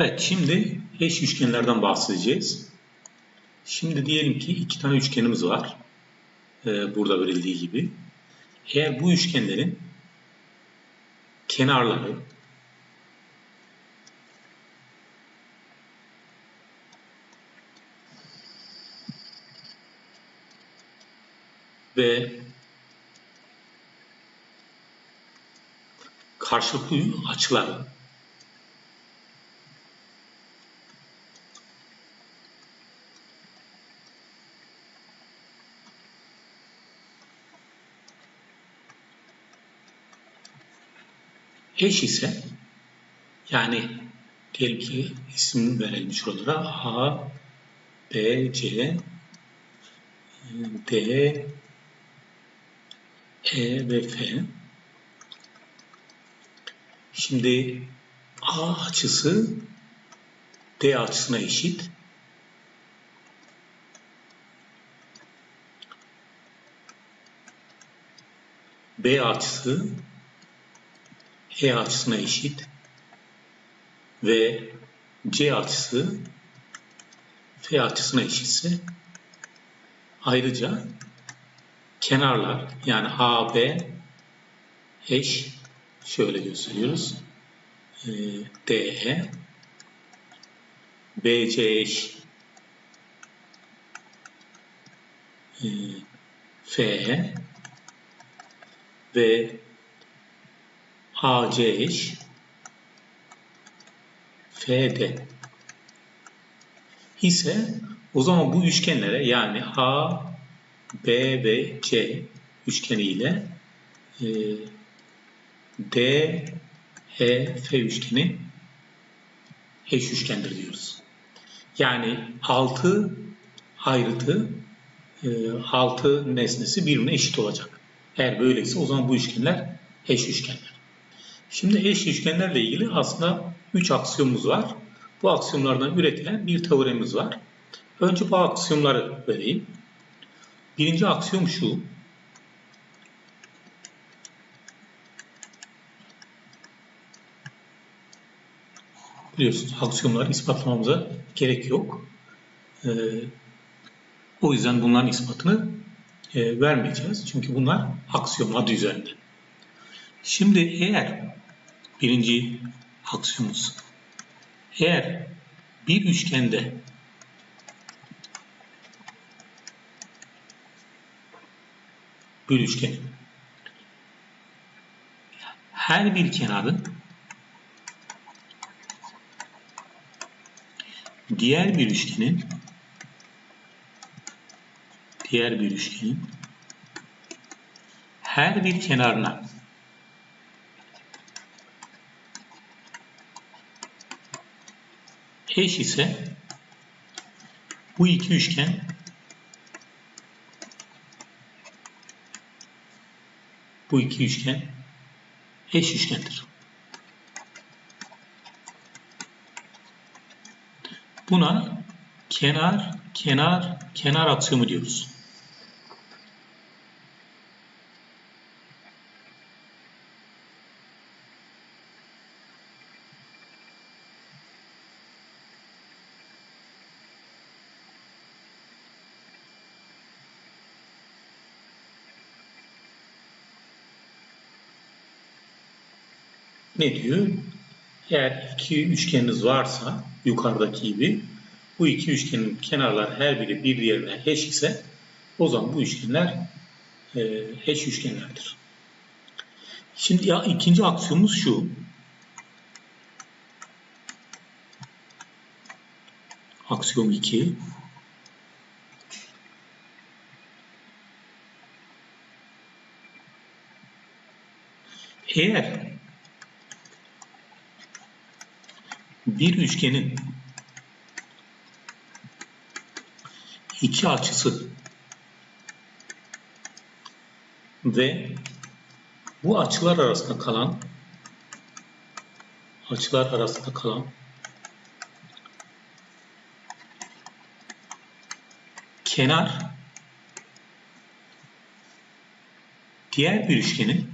Evet, şimdi eş üçgenlerden bahsedeceğiz. Şimdi diyelim ki iki tane üçgenimiz var. Ee, burada verildiği gibi. Eğer bu üçgenlerin kenarları ve karşılıklı açıları eş ise yani diyelim ki isim verelim şuralara A, B, C, D, E ve F. Şimdi A açısı D açısına eşit. B açısı E açısına eşit ve C açısı F açısına eşitse ayrıca kenarlar yani AB eş şöyle gösteriyoruz. DE BC eş e, FE ve AC eş FD ise o zaman bu üçgenlere yani A, B ve C üçgeni ile e, D, E, F üçgeni eş üçgendir diyoruz. Yani altı ayrıtı e, altı nesnesi birbirine eşit olacak. Eğer böyleyse o zaman bu üçgenler eş üçgenler. Şimdi eş üçgenlerle ilgili aslında 3 aksiyomumuz var. Bu aksiyomlardan üretilen bir teoremimiz var. Önce bu aksiyomları vereyim. Birinci aksiyom şu. Biliyorsunuz aksiyomları ispatlamamıza gerek yok. Ee, o yüzden bunların ispatını e, vermeyeceğiz. Çünkü bunlar aksiyom adı üzerinde. Şimdi eğer birinci aksiyomuz eğer bir üçgende bir üçgenin her bir kenarın diğer bir üçgenin diğer bir üçgenin her bir kenarına eş ise bu iki üçgen bu iki üçgen eş üçgendir. Buna kenar, kenar, kenar aksiyomu diyoruz. Ne diyor? Eğer iki üçgeniniz varsa yukarıdaki gibi bu iki üçgenin kenarları her biri bir diğerine eş ise o zaman bu üçgenler e, eş üçgenlerdir. Şimdi ya ikinci aksiyomumuz şu. Aksiyom 2. Eğer bir üçgenin iki açısı ve bu açılar arasında kalan açılar arasında kalan kenar diğer bir üçgenin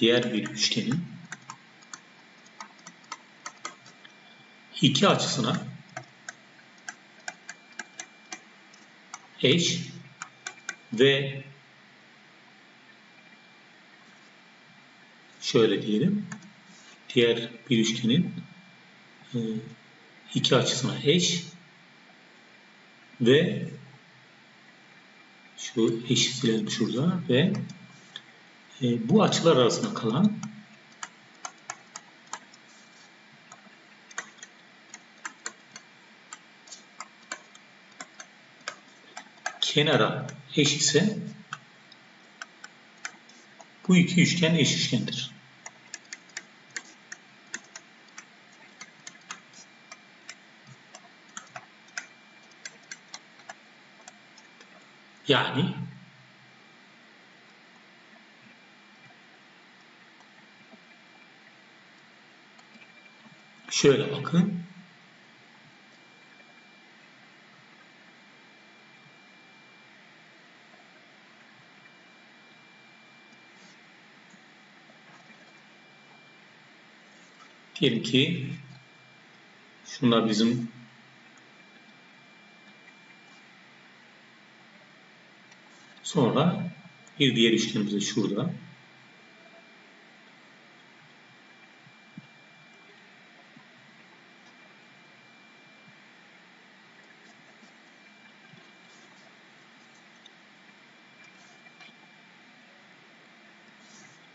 diğer bir üçgenin iki açısına. Eş ve şöyle diyelim diğer bir üçgenin e, iki açısına eş ve şu eşi silelim şurada ve e, bu açılar arasında kalan kenara eş ise bu iki üçgen eş üçgendir. Yani şöyle bakın. Diyelim ki şunlar bizim sonra bir diğer üçgenimiz de şurada.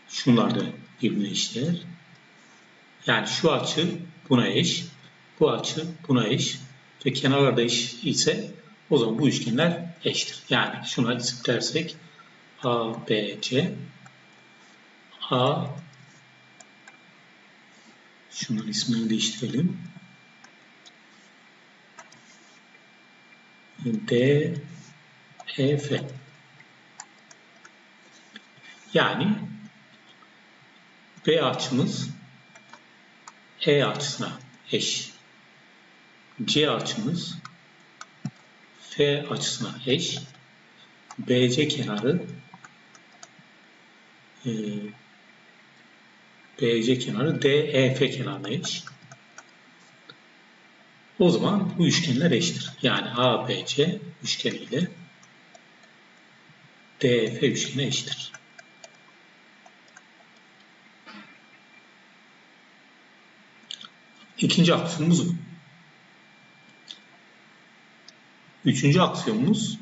Şunlar da birbirine eşler. Yani şu açı buna eş, bu açı buna eş ve kenarlarda eş ise o zaman bu üçgenler eşittir. Yani şuna isim dersek A, B, C A şunların ismini değiştirelim. D, E, F. Yani B açımız E açısına eş. C açımız F açısına eş. BC kenarı e, BC kenarı DEF kenarına eş. O zaman bu üçgenler eşittir. Yani ABC üçgeni ile DEF üçgeni eşittir. İkinci aksiyonumuz bu. Üçüncü aksiyonumuz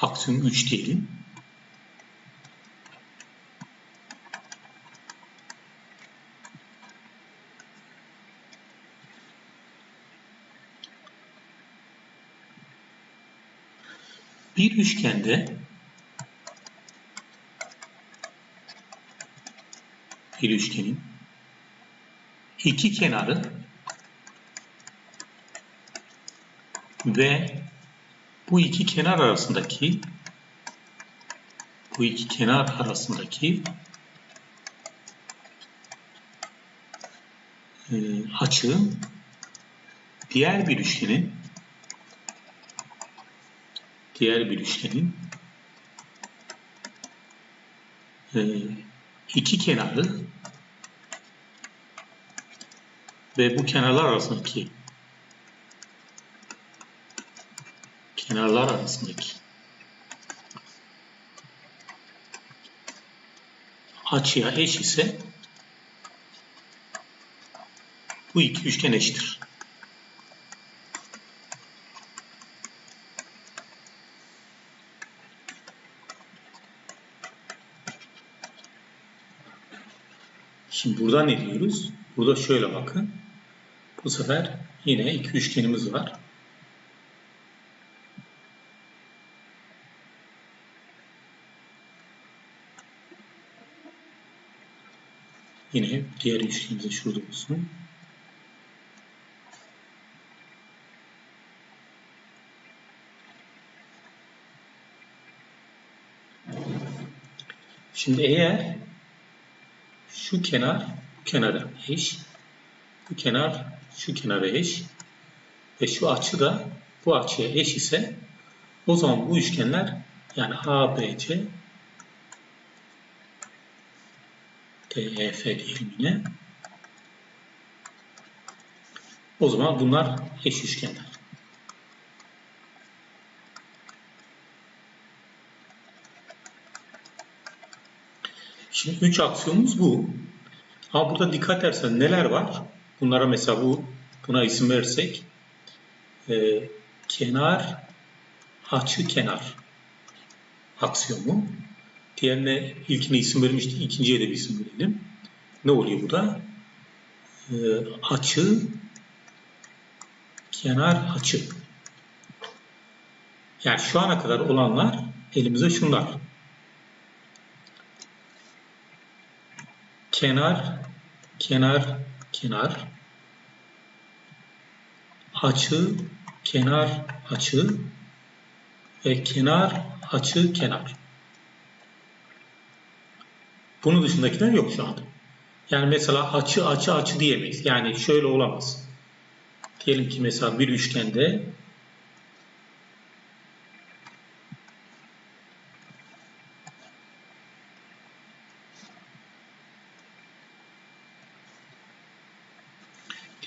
aksiyon 3 diyelim. Bir üçgende bir üçgenin iki kenarı ve bu iki kenar arasındaki bu iki kenar arasındaki e, açı diğer bir üçgenin diğer bir üçgenin e, iki kenarı ve bu kenarlar arasındaki kenarlar arasındaki açıya eş ise bu iki üçgen eşittir. Şimdi burada ne diyoruz? Burada şöyle bakın. Bu sefer yine iki üçgenimiz var. Yine diğer üçgenimiz şurada olsun. Şimdi eğer şu kenar bu kenara eş, bu kenar şu kenara eş ve şu açı da bu açıya eş ise o zaman bu üçgenler yani ABC DEF diyelim. O zaman bunlar eş üçgenler. Şimdi üç aksiyonumuz bu. Ama burada dikkat edersen neler var? Bunlara mesela bu buna isim verirsek e, kenar açı kenar aksiyonu. Diğerine ilkine isim vermiştik. ikinciye de bir isim verelim. Ne oluyor bu da? E, açı kenar açı. Yani şu ana kadar olanlar elimize şunlar. Kenar, kenar, kenar. Açı, kenar, açı ve kenar, açı, kenar. Bunun dışındakiler yok şu anda. Yani mesela açı, açı, açı diyemeyiz. Yani şöyle olamaz. Diyelim ki mesela bir üçgende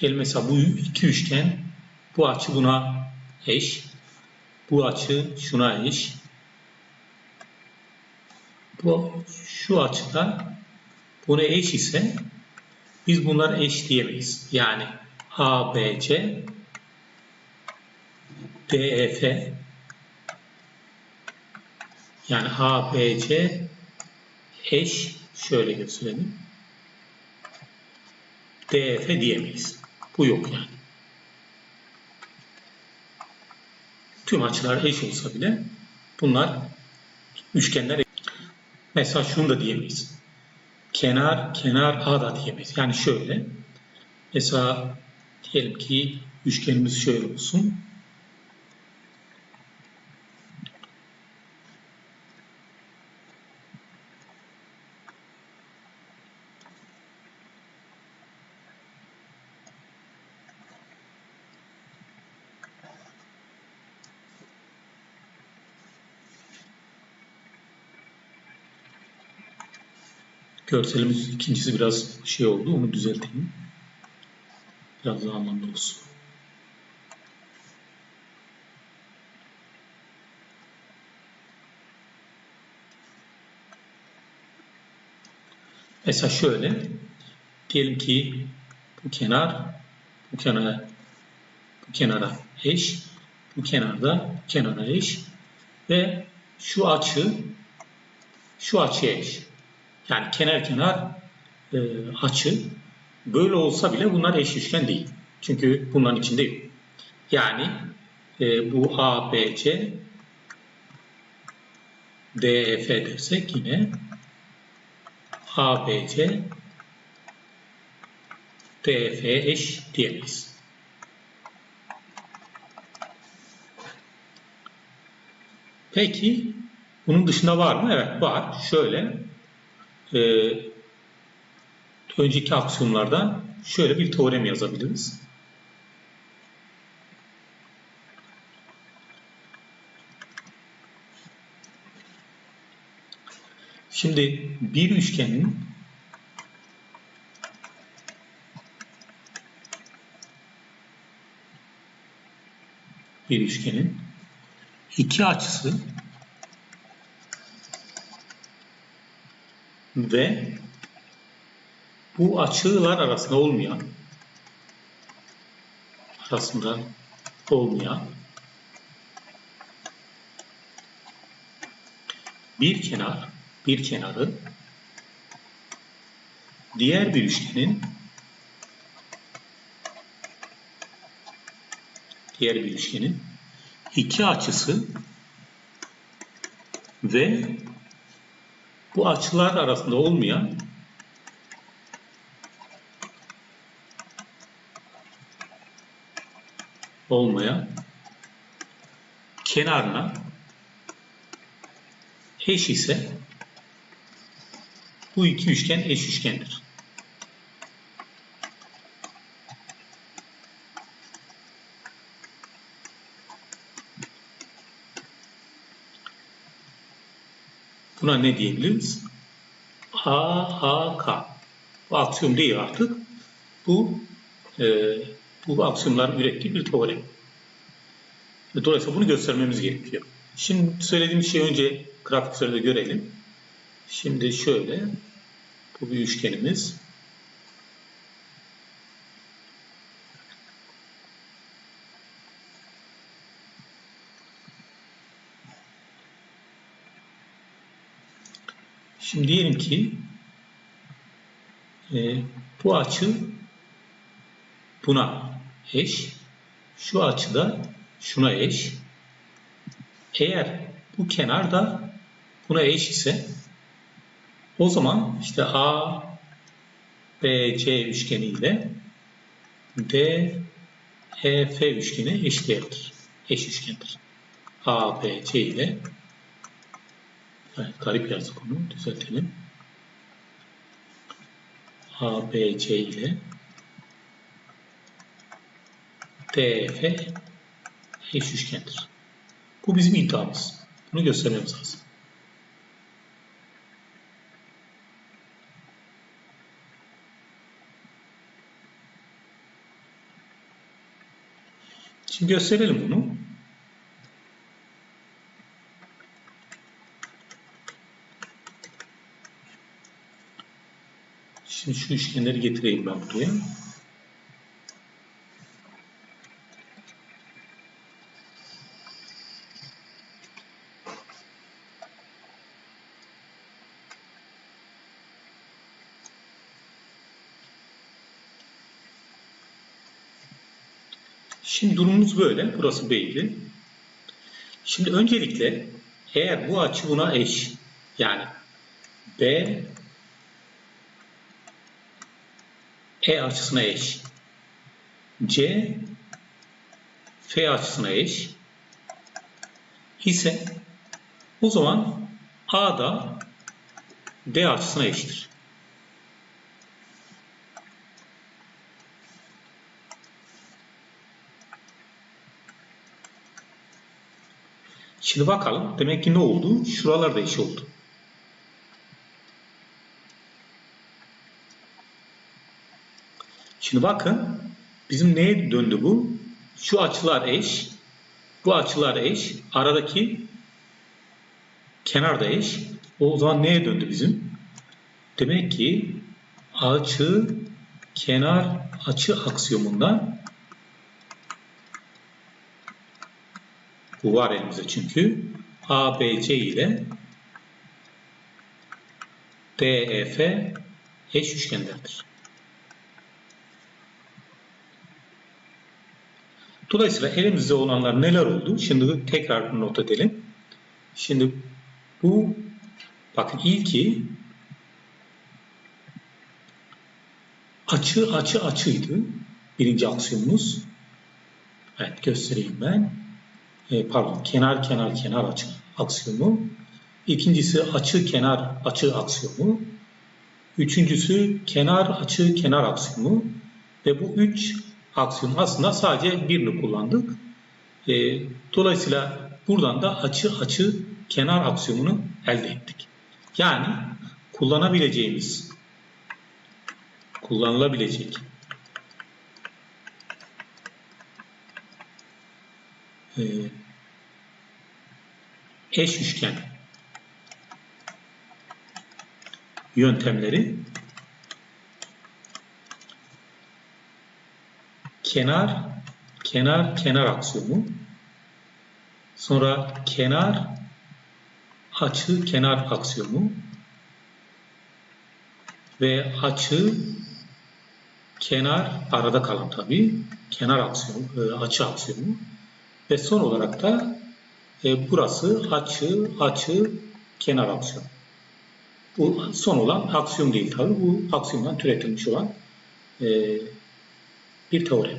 Diyelim mesela bu iki üçgen bu açı buna eş. Bu açı şuna eş. Bu şu açıda buna eş ise biz bunlara eş diyemeyiz. Yani ABC DEF yani ABC eş şöyle gösterelim. DEF diyemeyiz. Bu yok yani. Tüm açılar eş olsa bile bunlar üçgenler mesela şunu da diyemeyiz. Kenar kenar A da diyemeyiz. Yani şöyle mesela diyelim ki üçgenimiz şöyle olsun. Görselimiz ikincisi biraz şey oldu. Onu düzeltelim. Biraz daha anlamlı olsun. Mesela şöyle. Diyelim ki bu kenar bu kenara bu kenara eş. Bu kenarda kenara eş. Ve şu açı şu açıya eş. Yani kenar kenar e, açı böyle olsa bile bunlar eş üçgen değil. Çünkü bunların içinde yok. Yani e, bu ABC DEF dersek yine ABC DF eş diyemeyiz. Peki bunun dışında var mı? Evet var. Şöyle e, önceki aksiyonlardan şöyle bir teorem yazabiliriz. Şimdi bir üçgenin bir üçgenin iki açısı ve bu açılar arasında olmayan arasında olmayan bir kenar bir kenarı diğer bir üçgenin diğer bir üçgenin iki açısı ve bu açılar arasında olmayan olmayan kenarına eş ise bu iki üçgen eş üçgendir. Buna ne diyebiliriz? A, A, K. Bu aksiyom değil artık. Bu e, bu aksiyonların ürettiği bir teorem. Dolayısıyla bunu göstermemiz gerekiyor. Şimdi söylediğim şeyi önce grafik üzerinde görelim. Şimdi şöyle bu bir üçgenimiz. Şimdi diyelim ki e, bu açı buna eş, şu açı da şuna eş. Eğer bu kenar da buna eş ise o zaman işte A, B, C üçgeni ile D, E, F üçgeni eşdeğerdir. Eş üçgendir. A, B, C ile evet, garip yazdık onu. Düzeltelim. A, B, C ile D, E, F eş üçgendir. Bu bizim iddiamız. Bunu göstermemiz lazım. Şimdi gösterelim bunu. Şimdi şu üçgenleri getireyim ben buraya. Şimdi durumumuz böyle. Burası belli. Şimdi öncelikle eğer bu açı buna eş yani B E açısına eş C F açısına eş ise o zaman A da D açısına eşittir. Şimdi bakalım. Demek ki ne oldu? Şuralar da oldu. Şimdi bakın. Bizim neye döndü bu? Şu açılar eş. Bu açılar eş. Aradaki kenar da eş. O zaman neye döndü bizim? Demek ki açı kenar açı aksiyomundan Bu var elimizde çünkü. ABC ile DEF eş üçgenlerdir. Dolayısıyla elimizde olanlar neler oldu? Şimdi tekrar not edelim. Şimdi bu bakın ilki açı açı açıydı. Birinci aksiyonumuz. Evet göstereyim ben e, pardon kenar kenar kenar açı aksiyonu. İkincisi açı kenar açı aksiyonu. Üçüncüsü kenar açı kenar aksiyonu. Ve bu üç aksiyon aslında sadece birini kullandık. E, dolayısıyla buradan da açı açı kenar aksiyonunu elde ettik. Yani kullanabileceğimiz kullanılabilecek e, eş üçgen yöntemleri kenar kenar kenar aksiyonu sonra kenar açı kenar aksiyonu ve açı kenar arada kalan tabi kenar aksiyonu e, açı aksiyonu ve son olarak da e, burası açı, açı, kenar aksiyon. Bu son olan aksiyon değil tabi. Bu aksiyondan türetilmiş olan e, bir teorem.